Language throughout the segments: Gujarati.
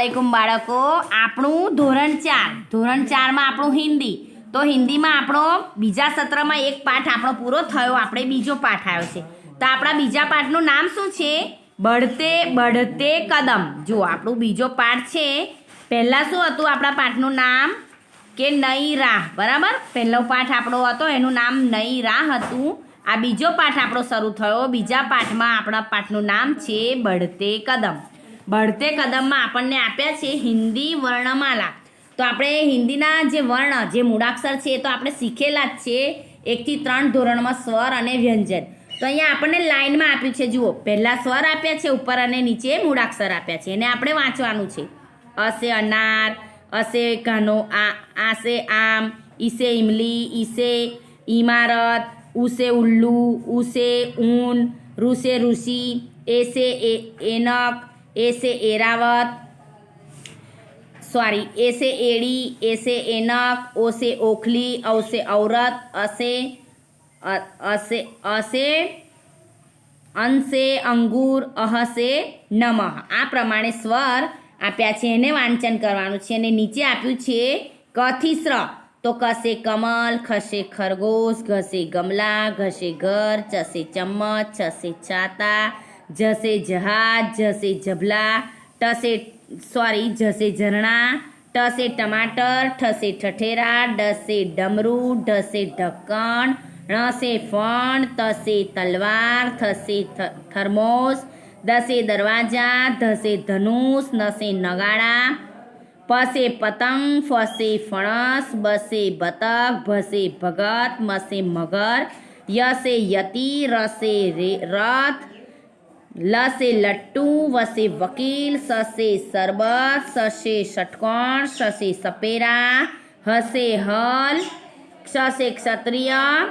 વાલેકુમ બાળકો, આપણું ધોરણ ચાર. ધોરણ ચારમાં આપણું હિન્દી. તો હિન્દીમાં આપણો બીજા સત્રમાં એક પાઠ આપણો પૂરો થયો, આપણે બીજો પાઠ આવ્યો છે. તો આપણા બીજા પાઠનું નામ શું છે? બઢતે બઢતે કદમ. જો, આપણું બીજો પાઠ છે. પહેલાં શું હતું આપણા પાઠનું નામ? કે નઈ રાહ. બરાબર? પહેલો પાઠ આપણો હતો, એનું નામ નઈ રાહ હતું. આ બીજો પાઠ આપણો શરૂ થયો. બીજા પાઠમાં આપણા પાઠનું નામ છે બઢતે કદમ. બઢતે કદમમાં આપણને આપ્યા છે હિન્દી વર્ણમાલા. તો આપણે હિન્દીના જે વર્ણ, જે મૂળાક્ષર છે એ તો આપણે શીખેલા જ છે એકથી ત્રણ ધોરણમાં સ્વર અને વ્યંજન. તો અહીંયા આપણને લાઇનમાં આપ્યું છે, જુઓ. પહેલાં સ્વર આપ્યા છે, ઉપર અને નીચે મૂળાક્ષર આપ્યા છે. એને આપણે વાંચવાનું છે. અસે અનાર, અસે ઘનો આ, આસે આમ, ઈસે ઇમલી ઈસે ઇમારત ઉસે ઉલ્લુ, ઉસે ઊન રૂસે ઋષિ, એસે એનક એસે એરાવત. સોરી એસે એડી, એસે એનક, ઓસે ઓખલી, ઔસે ઔરત, અસે અસે અસે, અંશે અંગુર, અહસે નમઃ. આ પ્રમાણે સ્વર આપ્યા છે એને વાંચન કરવાનું છે અને નીચે આપ્યું છે કથી સ્ર તો કસે કમલ, ખસે ખરગોશ, ઘસે ગમલા, ઘસે ઘર, ચસે ચમ્મચ છસે છાતા જસે જહાજ જસે જબલા ટસે સોરી જસે ઝરણા ટસે ટમાટર ઠસે ઠઠેરા ડસે ડમરું ઢસે ઢક્કણ ણસે ફણ તસે તલવાર થસે થ- થર્મોસ દસે દરવાજા ધસે ધનુષ નસે નગાડા પસે પતંગ ફસે ફણસ બસે બતક ભસે ભગત મસે મગર યસે યતિ રસે રે રથ લસે લટ્ટુ વસે વકીલ સસે સરબત સસે ષટકોણ સસે સપેરા હસે હલ ક્ષસે ક્ષત્રિય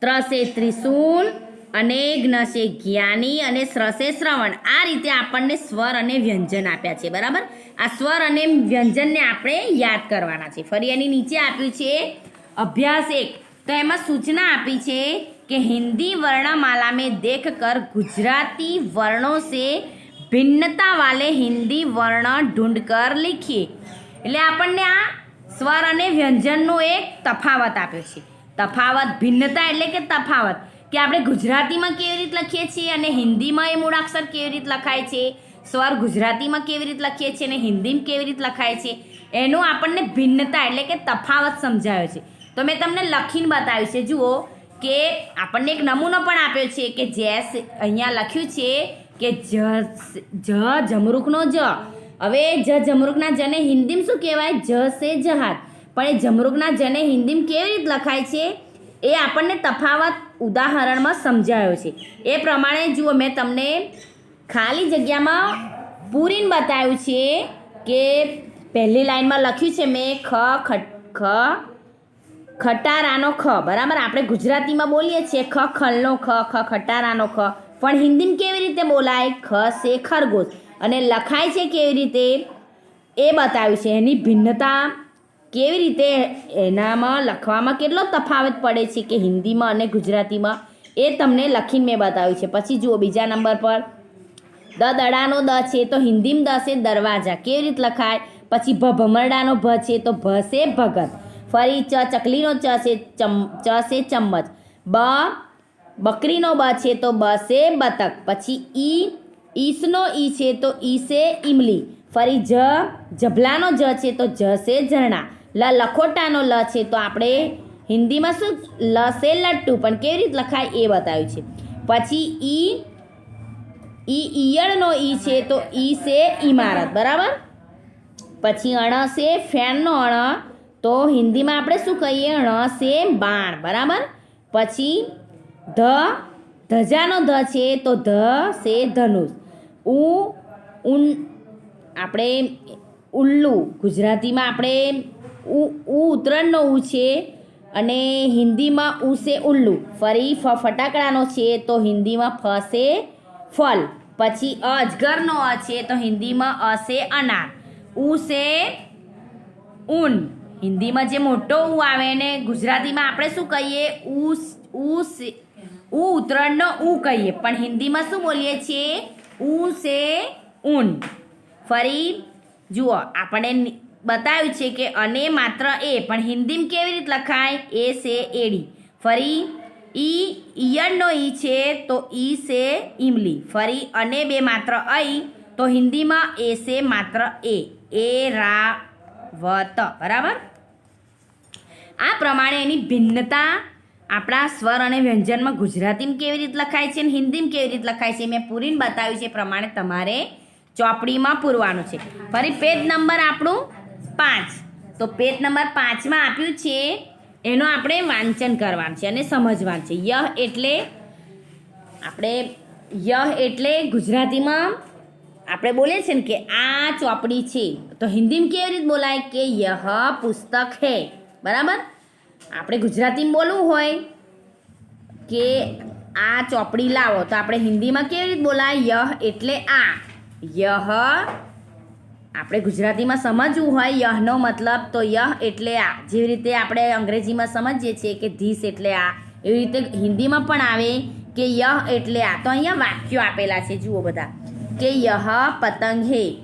ત્રસે ત્રિશૂલ, અને જ્ઞશે જ્ઞાની, અને સ્રસે શ્રવણ. આ રીતે આપણને સ્વર અને વ્યંજન આપ્યા છે, બરાબર? આ સ્વર અને વ્યંજનને આપણે યાદ કરવાના છે. ફરી એની નીચે આપ્યું છે અભ્યાસ એક. તો એમાં સૂચના આપી છે કે હિન્દી વર્ણમાલા में देख कर गुजराती वर्णों से भिन्नता वाले हिंदी वर्ण ढूंढ कर लिखिए એટલે આપણને આ સ્વર અને વ્યંજનનો એક તફાવત આપ્યો છે તફાવત ભિન્નતા એટલે કે તફાવત કે આપણે ગુજરાતીમાં કેવી રીતે લખીએ છીએ અને હિન્દીમાં એ મૂળાક્ષર કેવી રીતે લખાય છે સ્વર ગુજરાતીમાં કેવી રીતે લખીએ છીએ અને હિન્દીમાં કેવી રીતે લખાય છે એનું આપણને ભિન્નતા એટલે કે તફાવત સમજાયો છે તો મેં તમને લખીને બતાવ્યું છે જુઓ કે આપણને એક નમૂનો પણ આપ્યો છે કે જેસ અહીંયા લખ્યું છે કે જ જ જમરૂખનો જ. હવે જ જમરૂખના જને હિન્દીમાં શું કહેવાય? જ સે જહાજ. પણ એ જમરૂખના જને હિન્દીમાં કેવી રીતે લખાય છે? એ આપણને તફાવત ઉદાહરણમાં સમજાયો છે. એ પ્રમાણે જુઓ, મેં તમને ખાલી જગ્યામાં પૂરીને બતાવ્યું છે કે પહેલી લાઈનમાં લખ્યું છે મેં ખ ખટ ખ ખટારાનો ખ, બરાબર? આપણે ગુજરાતીમાં બોલીએ છીએ ખ, ખલનો ખ ખ, ખટારાનો ખ. પણ હિન્દીમાં કેવી રીતે બોલાય? ખ, સે, ખરગોશ. અને લખાય છે કેવી રીતે? એ બતાવ્યું છે. એની ભિન્નતા કેવી રીતે એનામાં લખવામાં કેટલો તફાવત પડે છે કે હિન્દીમાં અને ગુજરાતીમાં? એ તમને લખીને મેં બતાવ્યું છે. પછી જુઓ બીજા નંબર પર. દ દડાનો દ છે તો હિન્દીમાં દ છે દરવાજા. કેવી રીતે લખાય? પછી ભ ભમરડાનો ભ છે તો ભ છે ભગત. ફરી ચ, ચકલીનો ચ છે ચમ, ચ છે ચમ્મચ. બ, બકરીનો બ છે તો બ છે બતક. પછી ઈ, ઈસનો ઈ છે તો ઈ છે ઈમલી. ફરી જ જભલાનો જ છે તો જ છે ઝરણા. લ, લખોટાનો લ છે તો આપણે હિન્દીમાં શું લ છે લટ્ટુ. પણ કેવી રીતે લખાય એ બતાવ્યું છે. પછી ઈ ઈ ઈયળનો ઈ છે તો ઈ છે ઇમારત બરાબર? પછી અણ છે ફેનનો અણ. તો હિન્દીમાં આપણે શું કહીએ? ણ છે બાણ, બરાબર? પછી ધ, ધજાનો ધ છે, તો ધ છે ધનુષ. ઉ, ઉન, આપણે ઉલ્લુ, ગુજરાતીમાં આપણે ઉ ઉત્તરાયણનો ઉ છે અને હિન્દીમાં ઉ સે ઉલ્લુ. ફરી ફ ફટાકડાનો છે, તો હિન્દીમાં ફ સે ફલ. પછી અજગરનો અ છે, તો હિન્દીમાં અ છે અનાર. ઉ છે ઊન હિન્દીમાં જે મોટો ઉ આવે ને ગુજરાતીમાં આપણે શું કહીએ? ઉ ઉ ઉ ઉત્તરાયણનો ઉ કહીએ. પણ હિન્દીમાં શું બોલીએ છીએ? ઉ સે ઊન ફરી જુઓ આપણે બતાવ્યું છે કે અને માત્ર એ, પણ હિન્દીમાં કેવી રીતે લખાય? એ, સે, એડી. ફરી ઈ, ઈયળનો ઈ છે, તો ઈ સે ઈમલી. ફરી અને બે માત્ર અઈ, તો હિન્દીમાં એ સે માત્ર એ. એ, રા વત બરાબર? આ પ્રમાણે એની ભિન્નતા આપણા સ્વર અને વ્યંજનમાં ગુજરાતીમાં કેવી રીતે લખાય છે અને હિન્દીમાં કેવી રીતે લખાય છે મેં પૂરીને બતાવ્યું છે. પ્રમાણે તમારે ચોપડીમાં પૂરવાનું છે. ફરી પેજ નંબર આપણું પાંચ. તો પેજ નંબર પાંચમાં આપ્યું છે, એનો આપણે વાંચન કરવાનું છે અને સમજવાનું છે. યહ એટલે આપણે યહ એટલે ગુજરાતીમાં આપણે બોલીએ છીએ ને કે આ ચોપડી છે. તો હિન્દીમાં કેવી રીતે બોલાય? કે યહ પુસ્તક હે. બરાબર? આપણે ગુજરાતીમાં બોલવું હોય કે આ ચોપડી લાવો, તો આપણે હિન્દીમાં કેવી રીતે બોલાય? યહ એટલે આ. યહ આપણે ગુજરાતીમાં સમજવું હોય, યહનો મતલબ તો યહ એટલે આ. જેવી રીતે આપણે અંગ્રેજીમાં સમજીએ છીએ કે ધીસ એટલે આ. એવી રીતે હિન્દીમાં પણ આવે કે યહ એટલે આ. તો અહીંયા વાક્યો આપેલા છે. જુઓ બધા. કે યહ પતંગ. હે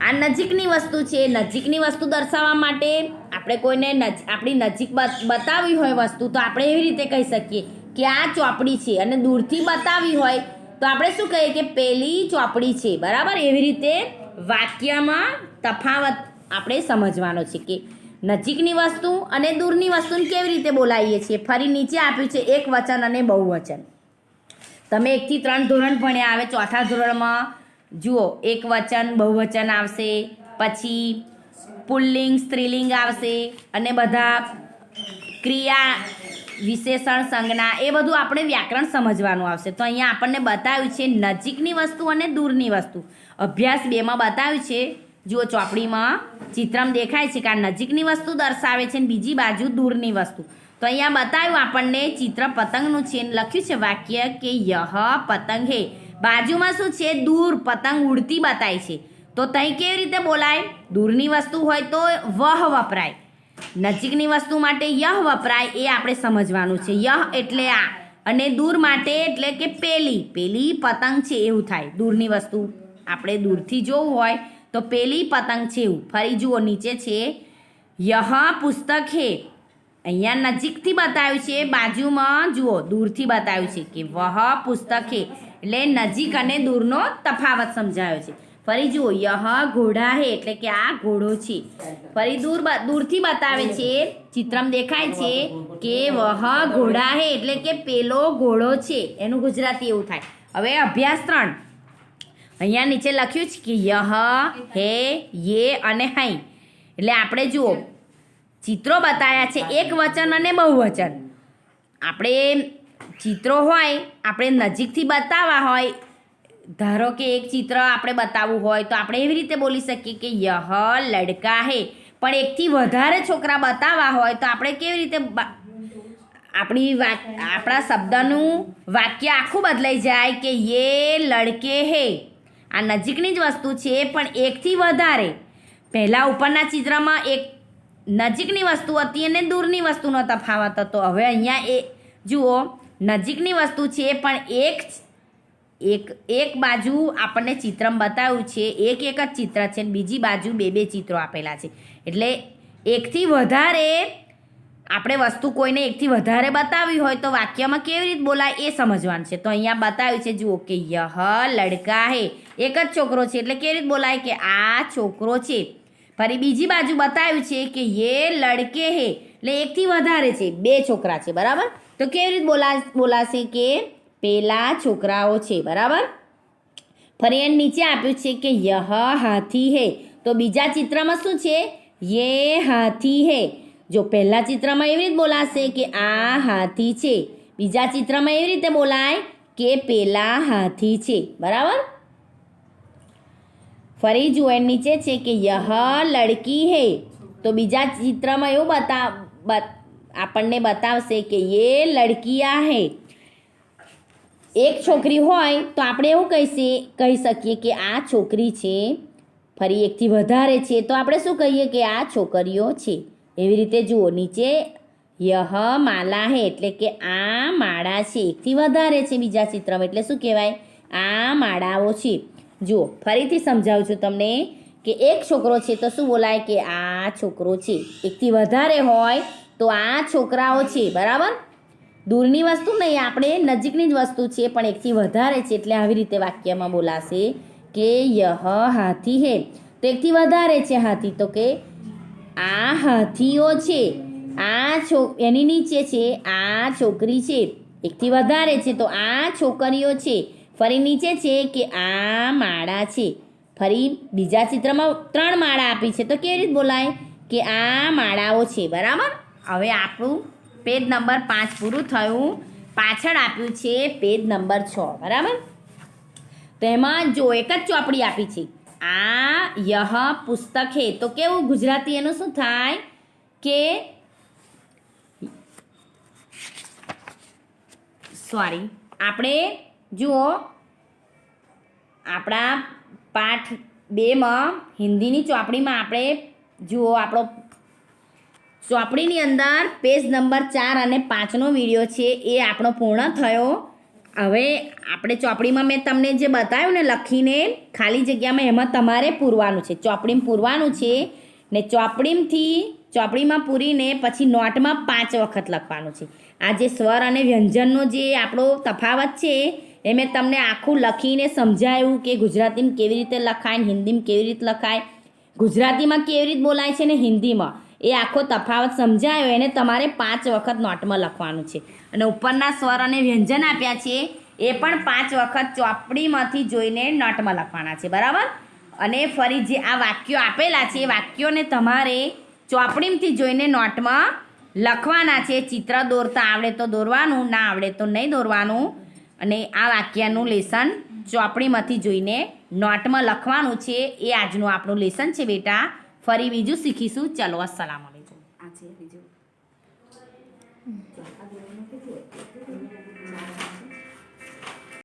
આ નજીકની વસ્તુ છે. નજીકની વસ્તુ દર્શાવવા માટે આપણે કોઈને નજ, આપણી નજીક બત- બતાવી હોય વસ્તુ તો આપણે એવી રીતે કહી શકીએ કે આ ચોપડી છે અને દૂરથી બતાવી હોય તો આપણે શું કહીએ કે પેલી ચોપડી છે. બરાબર? એવી રીતે વાક્યમાં તફાવત આપણે સમજવાનો છે કે નજીકની વસ્તુ અને દૂરની વસ્તુને કેવી રીતે બોલાવીએ છીએ. ફરી નીચે આપ્યું છે એક વચન અને બહુવચન. તમે એકથી ત્રણ ધોરણ ભણ્યા આવે, ચોથા ધોરણમાં જુઓ, એક વચન, બહુવચન આવશે, પછી પુલ્લિંગ, સ્ત્રીલિંગ આવશે, અને બધા ક્રિયા, વિશેષણ, સંજ્ઞા, એ બધું આપણે વ્યાકરણ સમજવાનું આવશે. તો અહીંયા આપણને બતાવ્યું છે નજીકની વસ્તુ અને દૂરની વસ્તુ. અભ્યાસ બેમાં બતાવ્યું છે, જુઓ ચોપડીમાં ચિત્રમ દેખાય છે કે નજીકની વસ્તુ દર્શાવે છે અને બીજી બાજુ દૂરની વસ્તુ. તો અહીંયા બતાવ્યું આપણને ચિત્ર પતંગનું છે. લખ્યું છે વાક્ય કે યહ પતંગ હે. બાજુમાં શું છે? દૂર પતંગ ઉડતી બતાય છે. તો તઈ કેવી રીતે બોલાય? દૂરની વસ્તુ હોય તો વહ વપરાય. નજીકની વસ્તુ માટે યહ વપરાય એ આપણે સમજવાનું છે. યહ એટલે આ. અને દૂર માટે એટલે કે પેલી. પેલી પતંગ છે એવું થાય. દૂરની વસ્તુ આપણે દૂરથી જોવું હોય તો પેલી પતંગ છે એવું. ફરી જુઓ, નીચે છે. યહ પુસ્તક હે. અહીંયા નજીકથી બતાવ્યું છે, બાજુમાં જુઓ, દૂરથી બતાવ્યું છે કે વહ પુસ્તક, એટલે નજીક અને દૂરનો તફાવત સમજાયો છે. ફરી જુઓ, યહ ઘોડા હે, એટલે કે આ ઘોડો છે. ફરી દૂર દૂરથી બતાવે છે, ચિત્રમ દેખાય છે કે વહ ઘોડા હે, એટલે કે પેલો ઘોડો છે. એનું ગુજરાતી એવું થાય. હવે અભ્યાસ ત્રણ. અહીંયા નીચે લખ્યું છે કે યહ હે, યે અને હૈ. એટલે આપણે જુઓ ચિત્રો બતાવ્યા છે એક વચન અને બહુવચન. આપણે ચિત્રો હોય, આપણે નજીકથી બતાવવા હોય, ધારો કે એક ચિત્ર આપણે બતાવવું હોય, તો આપણે એવી રીતે બોલી શકીએ કે યહ લડકા હે. પણ એકથી વધારે છોકરા બતાવવા હોય, તો આપણે કેવી રીતે આપણી આપણા શબ્દનું વાક્ય આખું બદલાઈ જાય કે યે લડકે હે. આ નજીકની જ વસ્તુ છે, પણ એકથી વધારે. પહેલાં ઉપરના ચિત્રમાં એક નજીકની વસ્તુ હતી અને દૂરની વસ્તુનો તફાવત હતો હવે અહીંયા એ, જુઓ, નજીકની વસ્તુ છે, પણ એક એક એક બાજુ આપણને ચિત્રમ બતાવ્યું છે, એક એક જ ચિત્ર છે બીજી બાજુ બે બે ચિત્રો આપેલા છે. એટલે એકથી વધારે આપણે વસ્તુ કોઈને એકથી વધારે બતાવી હોય તો વાક્યમાં કેવી રીતે બોલાય એ સમજવાનું છે. તો અહીંયા બતાવ્યું છે, જુઓ, કે યહ લડકા હે. એક જ છોકરો છે, એટલે કેવી રીતે બોલાય કે આ છોકરો છે. ફરી બીજી બાજુ બતાવ્યું છે કે યે લડકે હે. એટલે એકથી વધારે છે. બે છોકરા છે. બરાબર? તો કેવી રીતે બોલા, બોલાશે કે પેલા છોકરાઓ છે. બરાબર? ફરી એને નીચે આપ્યું છે કે યહ હાથી હે. તો બીજા ચિત્રમાં શું છે? યે હાથી હે. જો પહેલા ચિત્રમાં એવી રીતે બોલાશે કે આ હાથી છે. બીજા ચિત્રમાં એવી રીતે બોલાય કે પેલા હાથી છે. બરાબર? ફરી જુઓ એની નીચે છે કે, યહ, લડકી હે. તો બીજા ચિત્રમાં એવું બત- આપણને બતાવશે કે યે લડકીયા હે. એક છોકરી હોય તો આપણે એવું કહીશે, કહી શકીએ કે, આ છોકરી છે. ફરી એકથી વધારે છે તો આપણે શું કહીએ કે, આ છોકરીઓ છે. એવી રીતે જુઓ, નીચે, યહ, માલા હે. એટલે કે, આ માળા છે. એકથી વધારે છે બીજા ચિત્રમાં, એટલે શું કહેવાય? આ માળાઓ છે. જુઓ, ફરીથી સમજાવું છું તમને કે એક છોકરો છે તો શું બોલાય કે આ છોકરો છે? એકથી વધારે હોય તો આ છોકરાઓ છે, બરાબર? દૂરની વસ્તુ નહીં, આપણે નજીકની જ વસ્તુ છે, પણ એકથી વધારે છે એટલે આવી રીતે વાક્યમાં બોલાશે કે યહ હાથી હે. તો એકથી વધારે છે હાથી, તો કે આ હાથીઓ છે. આ છો, એની નીચે છે, આ છોકરી છે. એકથી વધારે છે, તો આ છોકરીઓ છે. ફરી નીચે છે કે આ માળા છે. ફરી બીજા ચિત્રમાં ત્રણ માળા આપી છે. તો કેવી રીતે બોલાય? કે આ માળાઓ છે. બરાબર? હવે આપણું પેજ નંબર પાંચ પૂરું થયું. પાછળ આપ્યું છે પેજ નંબર છ. બરાબર? તેમાં જો એક જ ચોપડી આપી છે. આ યહ પુસ્તક હે. તો કેવું ગુજરાતી એનું શું થાય? કે સોરી, આપણે જુઓ, આપણા પાઠ બેમાં હિન્દીની ચોપડીમાં આપણે, જુઓ આપણો ચોપડીની અંદર પેજ નંબર ચાર અને પાંચનો વીડિયો છે, એ આપણો પૂર્ણ થયો. હવે આપણે ચોપડીમાં મેં તમને જે બતાવ્યું ને લખીને, ખાલી જગ્યામાં એમાં તમારે પૂરવાનું છે. ચોપડીમાં પૂરવાનું છે ને ચોપડીમાંથી, ચોપડીમાં પૂરીને પછી નોટમાં પાંચ વખત લખવાનું છે. આ જે સ્વર અને વ્યંજનનો જે આપણો તફાવત છે એ મેં તમને આખું લખીને સમજાયું કે ગુજરાતીમાં કેવી રીતે લખાય ને હિન્દીમાં કેવી રીતે લખાય. ગુજરાતીમાં કેવી રીતે બોલાય છે ને હિન્દીમાં? એ આખો તફાવત સમજાયો. એને તમારે પાંચ વખત નોટમાં લખવાનું છે. અને ઉપરના સ્વર અને વ્યંજન આપ્યા છે. એ પણ પાંચ વખત ચોપડીમાંથી જોઈને નોટમાં લખવાના છે. બરાબર? અને ફરી જે આ વાક્યો આપેલા છે, એ વાક્યોને તમારે ચોપડીમાંથી જોઈને નોટમાં લખવાના છે. ચિત્ર દોરતા આવડે તો દોરવાનું, ના આવડે તો નહીં દોરવાનું. અને આ વાક્યનું લેસન ચોપડીમાંથી જોઈને નોટમાં લખવાનું છે, એ આજનું આપણું લેસન છે બેટા. ફરી બીજું શીખીશું. ચલો, અસલામ